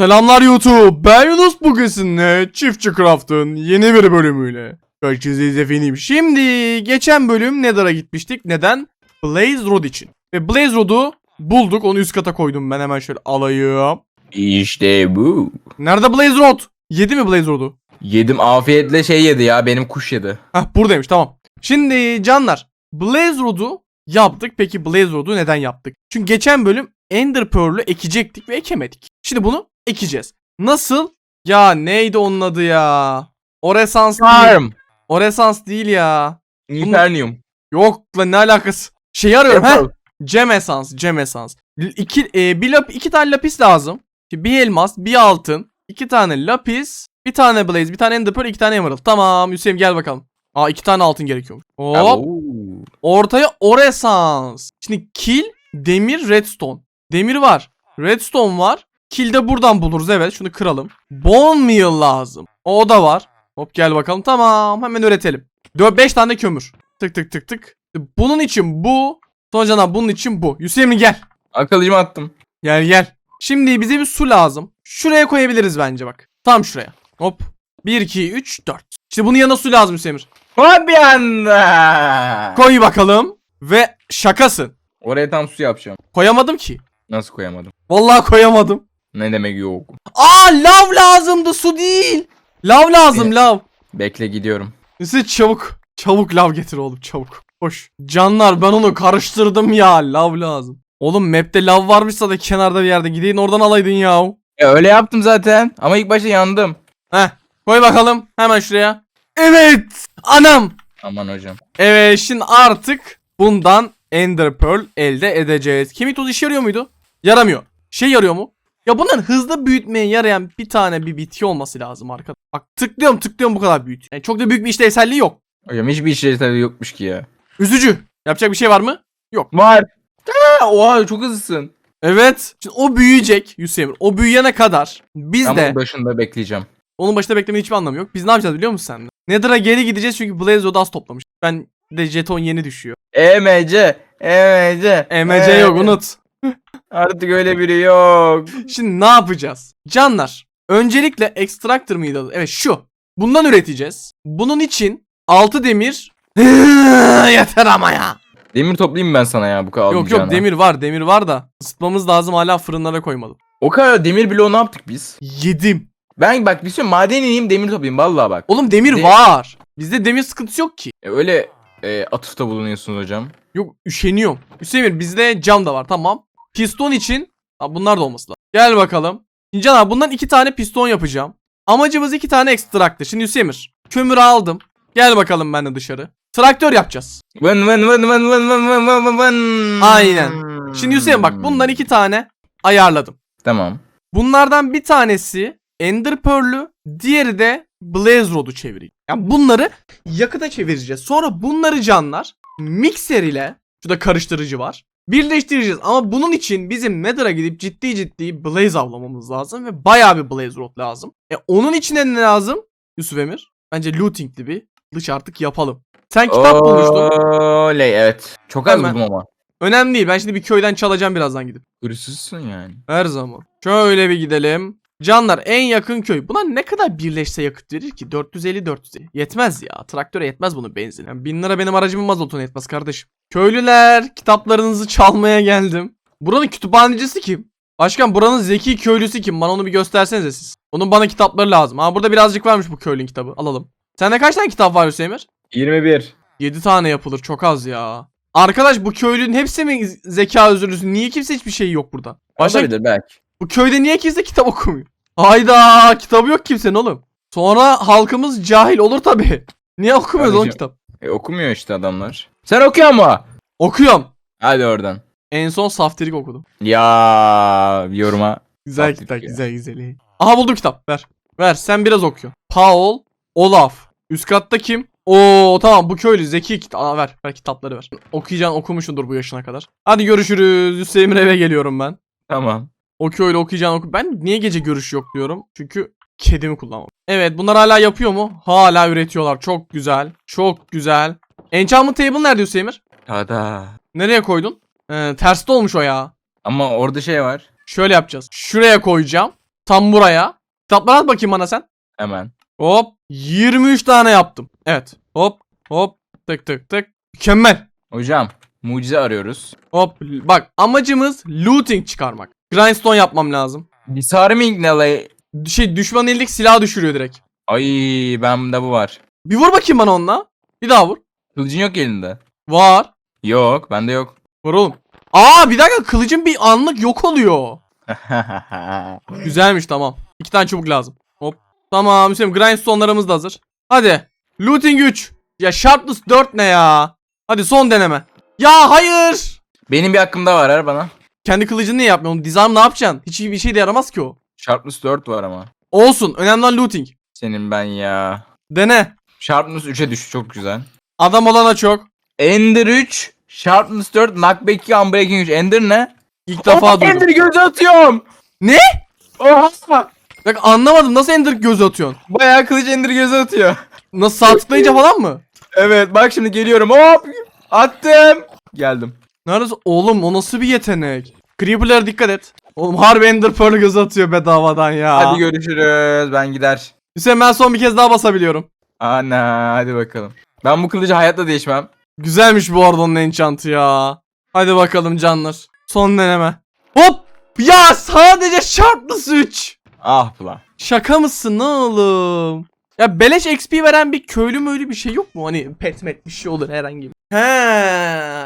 Selamlar YouTube. Ben Yunus bugün sizinle Çiftçi Craft'ın yeni bir bölümüyle karşınızdayız efendim. Şimdi geçen bölüm Nether'a gitmiştik. Neden? Blaze Rod için. Ve Blaze Rod'u bulduk. Onu üst kata koydum ben hemen şöyle alayım. İşte bu. Nerede Blaze Rod? Yedi mi Blaze Rod'u? Yedim afiyetle şey yedi ya benim kuş yedi. Hah buradaymış tamam. Şimdi canlar Blaze Rod'u yaptık. Peki Blaze Rod'u neden yaptık? Çünkü geçen bölüm Ender Pearl'ü ekecektik ve ekemedik. Şimdi bunu ekeceğiz. Nasıl? Ya neydi onun adı ya? Oresans değil. Farm. Oresans değil ya. Infernium. Yok lan ne alakası? Şeyi arıyorum he. Apple. Gem Essence, Gem Essence. L- İki, e, bir lap, iki tane lapis lazım. Şimdi Bir elmas, bir altın, iki tane lapis, bir tane blaze, bir tane ender pearl, iki tane emerald. Tamam Hüseyin gel bakalım. Aa iki tane altın gerekiyormuş. Hop. Oo. Ortaya Oresans. Şimdi kill, demir, redstone. Demir var. Redstone var. Kill de buradan buluruz evet. Şunu kıralım. Bone meal lazım. O da var. Hop gel bakalım. Tamam hemen üretelim. 5 tane kömür. Tık tık tık tık. Bunun için bu. Sonra canım bunun için bu. Hüseyin gel. Akıllıcımı attım. Gel gel. Şimdi bize bir su lazım. Şuraya koyabiliriz bence bak. Tam şuraya. Hop. 1, 2, 3, 4. İşte bunun yanına su lazım Hüseyin. Hop bir anda. Koy bakalım. Ve şakasın. Oraya tam su yapacağım. Koyamadım ki. Nasıl koyamadım? Vallahi koyamadım. Ne demek yok. Aa lav lazımdı su değil. Lav lazım E- lav. Bekle gidiyorum. Neyse çabuk. Çabuk lav getir oğlum çabuk. Hoş. Canlar ben onu karıştırdım ya. Lav lazım. Oğlum map'te lav varmışsa da kenarda bir yerde gidin oradan alaydın ya. E, öyle yaptım zaten. Ama ilk başta yandım. Heh. Koy bakalım hemen şuraya. Evet. Anam. Aman hocam. Evet şimdi artık bundan Ender Pearl elde edeceğiz. Kemik tozu işe yarıyor muydu? Yaramıyor. Şey yarıyor mu? Ya bunların hızlı büyütmeye yarayan bir tane bir bitki olması lazım arkadaşlar. Bak tıklıyorum tıklıyorum bu kadar büyüt. Yani çok da büyük bir işlevselliği yok. Hocam hiçbir tabii yokmuş ki ya. Üzücü. Yapacak bir şey var mı? Var. Ha, oha çok hızlısın. Evet. Şimdi o büyüyecek Hüseyin. O büyüyene kadar biz Ama de başında bekleyeceğim. onun başında beklemenin hiçbir anlamı yok. Biz ne yapacağız biliyor musun sen? Nether'a geri gideceğiz çünkü Blaze Odas toplamış. Ben de jeton yeni düşüyor. EMC. EMC. EMC yok unut. Artık öyle biri yok. Şimdi ne yapacağız? Canlar. Öncelikle extractor mıydı adı? Evet şu. Bundan üreteceğiz. Bunun için 6 demir. Yeter ama ya. Demir toplayayım ben sana ya bu kadar Yok yok almayacağına. demir var demir var da. Isıtmamız lazım hala fırınlara koymadım. O kadar demir bloğu ne yaptık biz? Yedim. Ben bak bir şey maden ineyim demir toplayayım vallahi bak. Oğlum demir De- var. Bizde demir sıkıntısı yok ki. E, öyle e, atıfta bulunuyorsunuz hocam. Yok üşeniyorum. Hüseyin bizde cam da var tamam. Piston için ha, bunlar da olması lazım. Gel bakalım. Şimdi Can abi bundan iki tane piston yapacağım. Amacımız iki tane ekstraktır. Şimdi Hüseyin kömürü aldım. Gel bakalım ben de dışarı. Traktör yapacağız. Vın vın vın vın vın vın vın vın vın vın. Aynen. Şimdi Hüseyin bak bundan iki tane ayarladım. Tamam. Bunlardan bir tanesi Ender Pearl'ü, diğeri de Blaze Rod'u çevireyim. Yani bunları yakıta çevireceğiz. Sonra bunları canlar mikser ile şurada karıştırıcı var. Birleştireceğiz ama bunun için bizim Nether'a gidip ciddi ciddi Blaze avlamamız lazım ve bayağı bir Blaze Rod lazım. E onun içine ne lazım? Yusuf Emir. Bence lootingli bir dış artık yapalım. Sen kitap bulmuştun. Oley evet. Çok az Hemen. buldum ama. Önemli değil. Ben şimdi bir köyden çalacağım birazdan gidip. Hırsızsın yani. Her zaman. Şöyle bir gidelim. Canlar en yakın köy. Buna ne kadar birleşse yakıt verir ki? 450 450. Yetmez ya. Traktöre yetmez bunun benzin. Yani 1000 lira benim aracımın mazotuna yetmez kardeşim. Köylüler kitaplarınızı çalmaya geldim. Buranın kütüphanecisi kim? Başkan buranın zeki köylüsü kim? Bana onu bir göstersenize siz. Onun bana kitapları lazım. Ha burada birazcık varmış bu köylünün kitabı. Alalım. Sende kaç tane kitap var Hüseyin Emir? 21. 7 tane yapılır. Çok az ya. Arkadaş bu köylünün hepsi mi zeka özürlüsü? Niye kimse hiçbir şey yok burada? Başka Olabilir belki. Bu köyde niye kimse kitap okumuyor? Hayda kitabı yok kimsenin oğlum. Sonra halkımız cahil olur tabi. Niye okumuyoruz oğlum Kardeşim. kitap? E, okumuyor işte adamlar. Sen okuyor mu? Okuyorum. Hadi oradan. En son Saftirik okudum. Ya yoruma. Güzel Saftirik kitap ya. güzel güzel. Aha buldum kitap ver. Ver sen biraz okuyor. Paul, Olaf. Üst katta kim? Oo tamam bu köylü zeki kitap. Aa, ver ver kitapları ver. Okuyacaksın okumuşsundur bu yaşına kadar. Hadi görüşürüz. Hüseyin eve geliyorum ben. Tamam. O köylü okuyacağını oku. Ben niye gece görüş yok diyorum. Çünkü kedimi kullanmam. Evet bunlar hala yapıyor mu? Hala üretiyorlar. Çok güzel. Çok güzel. Enchantment table nerede Hüseyin? Tada. Nereye koydun? Ee, terste olmuş o ya. Ama orada şey var. Şöyle yapacağız. Şuraya koyacağım. Tam buraya. Kitapları at bakayım bana sen. Hemen. Hop 23 tane yaptım. Evet. Hop hop tık tık tık. Mükemmel. Hocam mucize arıyoruz. Hop bak amacımız looting çıkarmak. Grindstone yapmam lazım. Disarming ne? Şey düşman elindeki silahı düşürüyor direkt. Ay bende bu var. Bir vur bakayım bana onunla. Bir daha vur. Kılıcın yok elinde. Var. Yok bende yok. Var oğlum. Aa bir dakika kılıcın bir anlık yok oluyor. Güzelmiş tamam. İki tane çubuk lazım. Hop. Tamam Hüseyin grindstone'larımız da hazır. Hadi. Looting 3. Ya Sharpness 4 ne ya? Hadi son deneme. Ya hayır. Benim bir hakkım daha var her bana. Kendi kılıcını niye yapmıyorsun? Disarm ne yapacaksın? Hiç bir şey de yaramaz ki o. Sharpness 4 var ama. Olsun. Önemli olan looting. Senin ben ya. Dene. Sharpness 3'e düş çok güzel. Adam olana çok. Ender 3, Sharpness 4, Knockback 2, Unbreaking 3. Ender ne? İlk defa duydum. Ender gözü atıyorum. Ne? Oha. Bak anlamadım. Nasıl Ender gözü atıyorsun? Bayağı kılıç Ender gözü atıyor. Nasıl sağ tıklayınca falan mı? Evet bak şimdi geliyorum. Hop. Attım. Geldim. Nerede? Oğlum o nasıl bir yetenek? Creeper'lara dikkat et. Oğlum harbi Ender Pearl gözü atıyor bedavadan ya. Hadi görüşürüz. Ben gider. Hüseyin ben son bir kez daha basabiliyorum. Ana hadi bakalım. Ben bu kılıcı hayatta değişmem. Güzelmiş bu arada onun enchantı ya. Hadi bakalım canlar. Son deneme. Hop! Ya sadece Sharpness 3. Ah lan. Şaka mısın oğlum? Ya beleş XP veren bir köylü mü öyle bir şey yok mu? Hani pet met bir şey olur herhangi bir. He.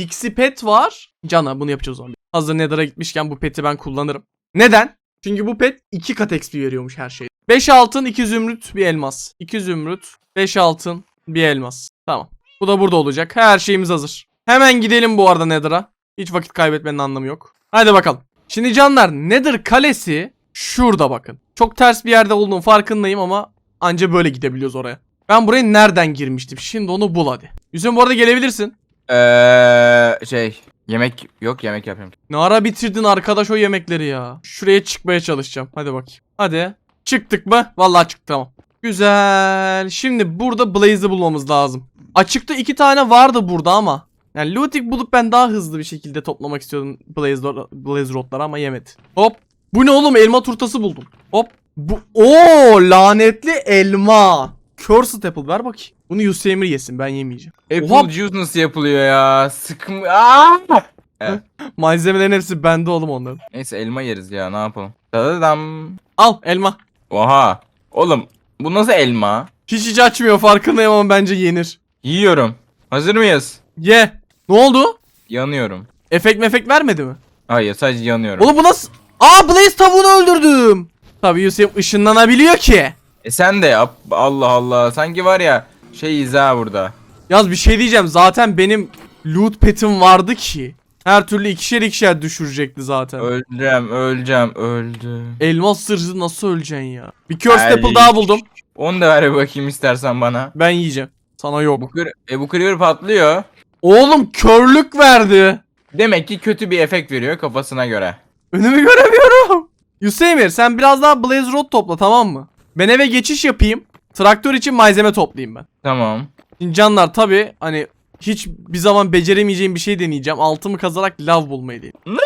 Pixie pet var. Cana bunu yapacağız zaman. Hazır Nether'a gitmişken bu peti ben kullanırım. Neden? Çünkü bu pet 2 kat XP veriyormuş her şey. 5 altın, 2 zümrüt, bir elmas. 2 zümrüt, 5 altın, bir elmas. Tamam. Bu da burada olacak. Her şeyimiz hazır. Hemen gidelim bu arada Nether'a. Hiç vakit kaybetmenin anlamı yok. Hadi bakalım. Şimdi canlar Nether kalesi şurada bakın. Çok ters bir yerde olduğum farkındayım ama anca böyle gidebiliyoruz oraya. Ben buraya nereden girmiştim? Şimdi onu bul hadi. Hüseyin bu arada gelebilirsin. Eee şey yemek yok yemek yapıyorum. Ne ara bitirdin arkadaş o yemekleri ya. Şuraya çıkmaya çalışacağım. Hadi bakayım. Hadi. Çıktık mı? Vallahi çıktık tamam. Güzel. Şimdi burada Blaze'i bulmamız lazım. Açıkta iki tane vardı burada ama. Yani looting bulup ben daha hızlı bir şekilde toplamak istiyordum Blaze, Blaze Rod'ları ama yemedi. Hop. Bu ne oğlum? Elma turtası buldum. Hop. Bu o lanetli elma. Cursed apple ver bakayım. Bunu Yusuf Emir yesin ben yemeyeceğim. Apple Oha. juice nasıl yapılıyor ya? Sıkım. Aa! Malzemelerin hepsi bende oğlum onların. Neyse elma yeriz ya ne yapalım. Dadadam. Al elma. Oha. Oğlum bu nasıl elma? Hiç hiç açmıyor farkındayım ama bence yenir. Yiyorum. Hazır mıyız? Ye. Ne oldu? Yanıyorum. Efekt mefek vermedi mi? Hayır sadece yanıyorum. Oğlum bu nasıl? Aa Blaze tavuğunu öldürdüm. Tabii Yusuf ışınlanabiliyor ki. E sen de yap. Allah Allah. Sanki var ya şey izah burada. Yaz bir şey diyeceğim. Zaten benim loot petim vardı ki. Her türlü ikişer ikişer düşürecekti zaten. Öleceğim, öleceğim, öldüm. Elmas sırrı nasıl öleceksin ya? Bir curse Ay. apple daha buldum. Onu da ver bakayım istersen bana. Ben yiyeceğim. Sana yok. Bu kır, e bu creeper patlıyor. Oğlum körlük verdi. Demek ki kötü bir efekt veriyor kafasına göre. Önümü göremiyorum. Hüseyin sen biraz daha Blaze Rod topla tamam mı? Ben eve geçiş yapayım. Traktör için malzeme toplayayım ben. Tamam. Şimdi canlar tabi hani hiç bir zaman beceremeyeceğim bir şey deneyeceğim. Altımı kazarak lav bulmayı deneyeceğim.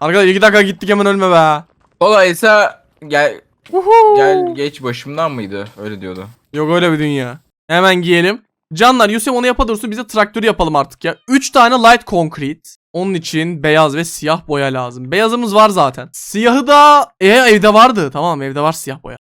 Arkadaşlar 2 dakika gittik hemen ölme be. Dolayısıyla gel Uhu. gel geç başımdan mıydı? Öyle diyordu. Yok öyle bir dünya. Hemen giyelim. Canlar Yusuf onu yapadırsa bize traktörü yapalım artık ya. 3 tane light concrete. Onun için beyaz ve siyah boya lazım. Beyazımız var zaten. Siyahı da e, evde vardı. Tamam evde var siyah boya.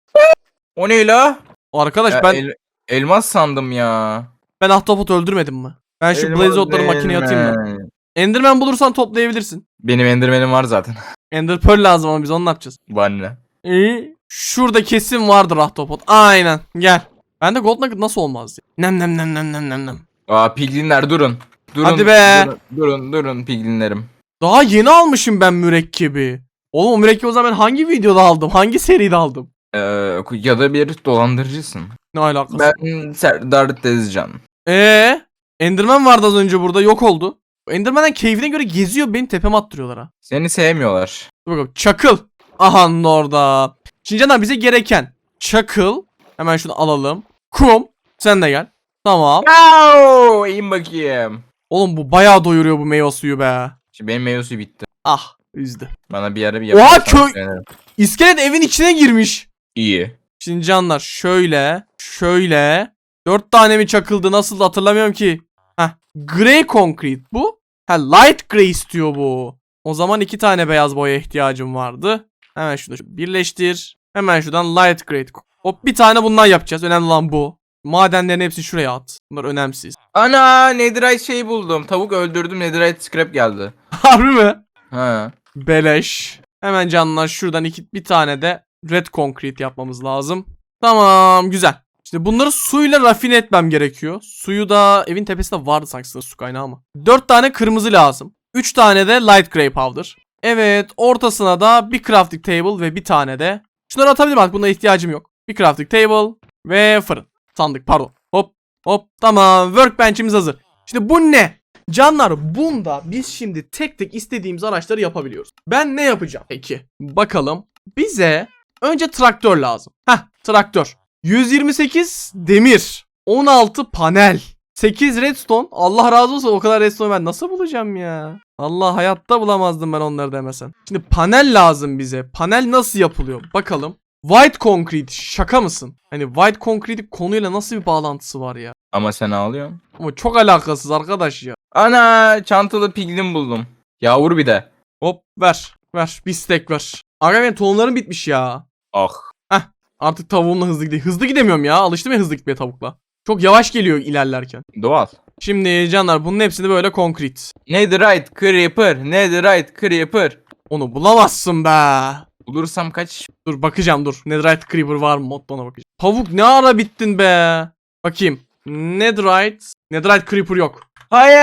O ne la? Arkadaş Ya ben el- elmas sandım ya. ben ahtapot öldürmedim mi? Ben şu Elmas blaze otları makineye atayım da. mi? Enderman bulursan toplayabilirsin. Benim enderman'im var zaten. Ender Pearl lazım ama biz onu ne yapacağız? Vanne. İyi. Şurada kesin vardır ahtapot. Aynen. Gel. Bende gold nugget nasıl olmaz diye. Nem nem nem nem nem nem nem. Aa piglinler durun. Durun. Hadi be. Durun durun, durun piglinlerim. Daha yeni almışım ben mürekkebi. Oğlum o mürekkebi o zaman ben hangi videoda aldım? Hangi seride aldım? Ee, ya da bir dolandırıcısın. Ne alakası? Ben Serdar Tezcan. Ee, Enderman vardı az önce burada yok oldu. Enderman'ın keyfine göre geziyor beni tepeme attırıyorlar ha. Seni sevmiyorlar. Dur bakalım çakıl. Aha orada. Şimdi canlar bize gereken çakıl. Hemen şunu alalım. Kum. Sen de gel. Tamam. Au! İn bakayım. Oğlum bu bayağı doyuruyor bu meyve suyu be. Şimdi benim meyve suyu bitti. Ah üzdü. Bana bir ara bir Oha, köy-. İskelet evin içine girmiş. İyi. Şimdi canlar şöyle, şöyle. Dört tane mi çakıldı nasıl da hatırlamıyorum ki. Heh, grey concrete bu. Ha light grey istiyor bu. O zaman iki tane beyaz boya ihtiyacım vardı. Hemen şunu şu- birleştir. Hemen şuradan light grey. Hop bir tane bundan yapacağız. Önemli olan bu. Madenlerin hepsini şuraya at. Bunlar önemsiz. Ana netherite şey buldum. Tavuk öldürdüm netherite scrap geldi. Harbi mi? Ha. Beleş. Hemen canlar şuradan iki, bir tane de red concrete yapmamız lazım. Tamam güzel. İşte bunları suyla rafine etmem gerekiyor. Suyu da evin tepesinde vardı sanki su kaynağı ama. 4 tane kırmızı lazım. 3 tane de light grey powder. Evet ortasına da bir crafting table ve bir tane de. Şunları atabilirim artık buna ihtiyacım yok. Bir crafting table ve fırın. Sandık pardon. Hop hop tamam workbench'imiz hazır. Şimdi bu ne? Canlar bunda biz şimdi tek tek istediğimiz araçları yapabiliyoruz. Ben ne yapacağım? Peki bakalım. Bize önce traktör lazım. Heh traktör. 128 demir. 16 panel. 8 redstone. Allah razı olsun o kadar redstone ben nasıl bulacağım ya? Allah hayatta bulamazdım ben onları demesen. Şimdi panel lazım bize. Panel nasıl yapılıyor? Bakalım. White concrete şaka mısın? Hani white concrete konuyla nasıl bir bağlantısı var ya? Ama sen ağlıyorsun. Ama çok alakasız arkadaş ya. Ana çantalı piglin buldum. Yavru bir de. Hop ver. Ver. Bir stack ver. Aga benim tohumlarım bitmiş ya. Ah. Artık tavuğumla hızlı gidiyor. Hızlı gidemiyorum ya. Alıştım ya hızlı gitmeye tavukla. Çok yavaş geliyor ilerlerken. Doğal. Şimdi canlar bunun hepsini böyle concrete. Netherite creeper. Netherite creeper. Onu bulamazsın be. Bulursam kaç? Dur bakacağım dur. Netherite Creeper var mı? Modda ona bakacağım. Tavuk ne ara bittin be? Bakayım. Netherite. Netherite Creeper yok. Hayır.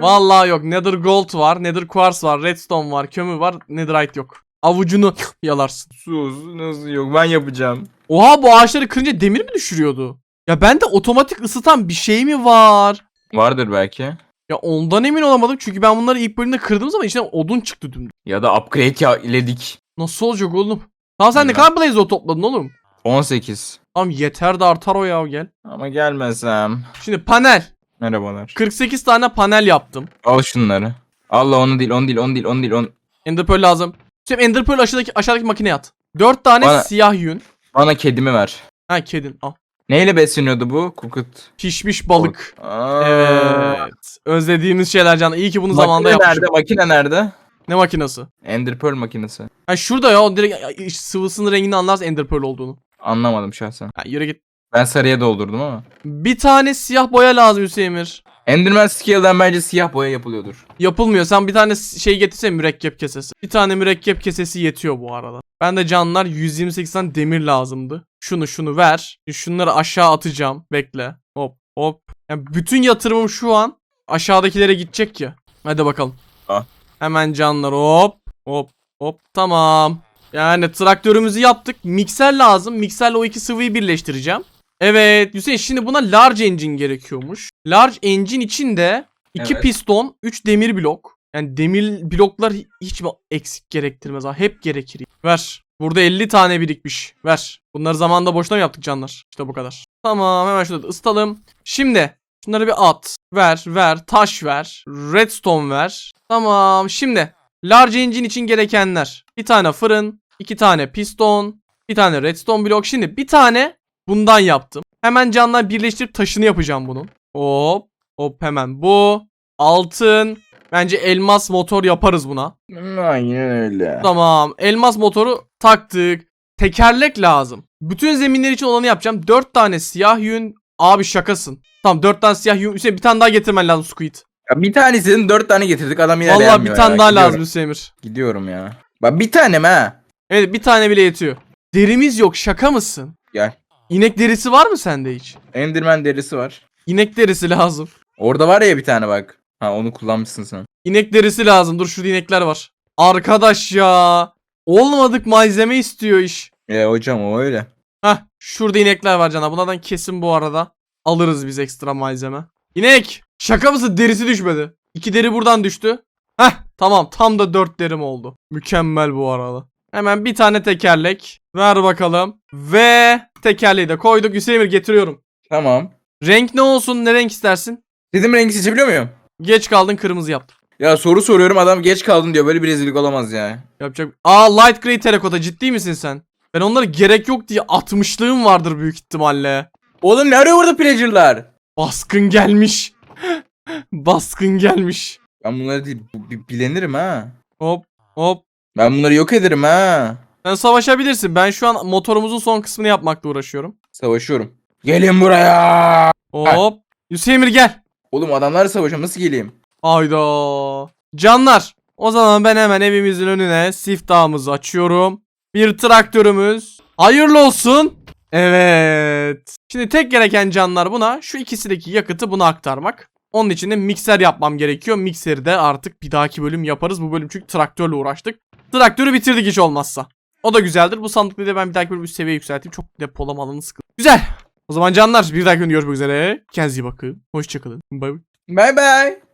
Vallahi yok. Nether Gold var. Nether Quartz var. Redstone var. Kömür var. Netherite yok. Avucunu yalarsın. Sus nasıl yok ben yapacağım. Oha bu ağaçları kırınca demir mi düşürüyordu? Ya bende otomatik ısıtan bir şey mi var? Vardır belki. Ya ondan emin olamadım çünkü ben bunları ilk bölümde kırdığım zaman içinden odun çıktı dümdüz. Ya da upgrade ya iledik. Nasıl olacak oğlum? Tamam sen ne kadar blaze o topladın oğlum? 18. Tamam yeter de artar o ya gel. Ama gelmesem. Şimdi panel. Merhabalar. 48 tane panel yaptım. Al şunları. Allah onu değil onu değil onu değil onu değil on. Ender Pearl lazım. Şimdi Ender Pearl aşağıdaki, aşağıdaki makineye at. 4 tane Bana- siyah yün. Bana kedimi ver. Ha kedin al. Neyle besleniyordu bu? Kukut. Pişmiş balık. Aa. Evet. Özlediğimiz şeyler canım. İyi ki bunu Makine zamanda nerede? yapmışım. Makine nerede? Ne makinesi? Ender Pearl makinesi. Ha şurada ya o direkt sıvısının rengini anlarsın Ender Pearl olduğunu. Anlamadım şahsen. Ha yürü git. Ben sarıya doldurdum ama. Bir tane siyah boya lazım Hüseyin'ir. Enderman Scale'den bence siyah boya yapılıyordur. Yapılmıyor. Sen bir tane şey getirsene mürekkep kesesi. Bir tane mürekkep kesesi yetiyor bu arada. Ben de canlar 128 tane demir lazımdı. Şunu şunu ver. Şunları aşağı atacağım. Bekle. Hop hop. Yani bütün yatırımım şu an aşağıdakilere gidecek ya. Hadi bakalım. Ah. Hemen canlar hop hop hop tamam. Yani traktörümüzü yaptık. Mikser lazım. Mikserle o iki sıvıyı birleştireceğim. Evet Hüseyin şimdi buna large engine gerekiyormuş. Large engine için de 2 Evet. piston, 3 demir blok. Yani demir bloklar hi- hiç mi eksik gerektirmez ha? Hep gerekir. Ver. Burada 50 tane birikmiş. Ver. Bunları zamanında boşuna mı yaptık canlar? İşte bu kadar. Tamam hemen şurada da ısıtalım. Şimdi şunları bir at. Ver, ver, taş ver. Redstone ver. Tamam şimdi large engine için gerekenler. Bir tane fırın, iki tane piston, bir tane redstone blok. Şimdi bir tane bundan yaptım. Hemen canlar birleştirip taşını yapacağım bunun. Hop, hop hemen bu. Altın. Bence elmas motor yaparız buna. Aynen öyle. Tamam. Elmas motoru taktık. Tekerlek lazım. Bütün zeminler için olanı yapacağım. 4 tane siyah yün. Abi şakasın. Tamam 4 tane siyah yün. Hüseyin bir tane daha getirmen lazım Squid. Ya bir tanesinin dört tane getirdik adam yine Vallahi beğenmiyor bir tane ya. daha Gidiyorum. lazım Hüseyin'ir. Gidiyorum ya. Bak bir tane mi ha? Evet bir tane bile yetiyor. Derimiz yok şaka mısın? Gel. İnek derisi var mı sende hiç? Enderman derisi var. İnek derisi lazım. Orada var ya bir tane bak. Ha onu kullanmışsın sen. İnek derisi lazım. Dur şurada inekler var. Arkadaş ya. Olmadık malzeme istiyor iş. E hocam o öyle. Hah şurada inekler var cana. Bunlardan kesin bu arada. Alırız biz ekstra malzeme. İnek. Şaka mısın derisi düşmedi. İki deri buradan düştü. Heh tamam tam da dört derim oldu. Mükemmel bu arada. Hemen bir tane tekerlek. Ver bakalım. Ve tekerleği de koyduk. Hüseyin Emir getiriyorum. Tamam. Renk ne olsun ne renk istersin? Dedim rengi seçebiliyor muyum? Geç kaldın kırmızı yaptım. Ya soru soruyorum adam geç kaldın diyor. Böyle bir rezillik olamaz ya. Yapacak. Aa light gray terakota ciddi misin sen? Ben onlara gerek yok diye atmışlığım vardır büyük ihtimalle. Oğlum ne arıyor burada pillager'lar? Baskın gelmiş. Baskın gelmiş. Ben bunları değil bilenirim ha. Hop hop. Ben bunları yok ederim ha. Sen savaşabilirsin. Ben şu an motorumuzun son kısmını yapmakla uğraşıyorum. Savaşıyorum. Gelin buraya. Hop. Hüseyin Emir gel. Oğlum adamlarla savaşıyorum nasıl geleyim? Hayda. Canlar. O zaman ben hemen evimizin önüne siftahımızı açıyorum. Bir traktörümüz. Hayırlı olsun. Evet. Şimdi tek gereken canlar buna şu ikisindeki yakıtı buna aktarmak. Onun için de mikser yapmam gerekiyor. Mikseri de artık bir dahaki bölüm yaparız. Bu bölüm çünkü traktörle uğraştık. Traktörü bitirdik hiç olmazsa. O da güzeldir. Bu sandıkları da ben bir dahaki bölüm üst seviye yükselteyim. Çok depolama alanı sıkıntı. Güzel. O zaman canlar bir dahaki bölümde görüşmek üzere. Kendinize iyi bakın. Hoşçakalın. Bye bye. Bye bye.